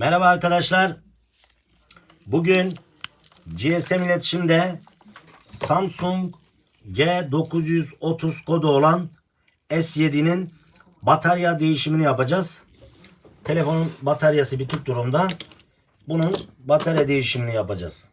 Merhaba arkadaşlar. Bugün GSM iletişimde Samsung G930 kodu olan S7'nin batarya değişimini yapacağız. Telefonun bataryası bitik durumda. Bunun batarya değişimini yapacağız.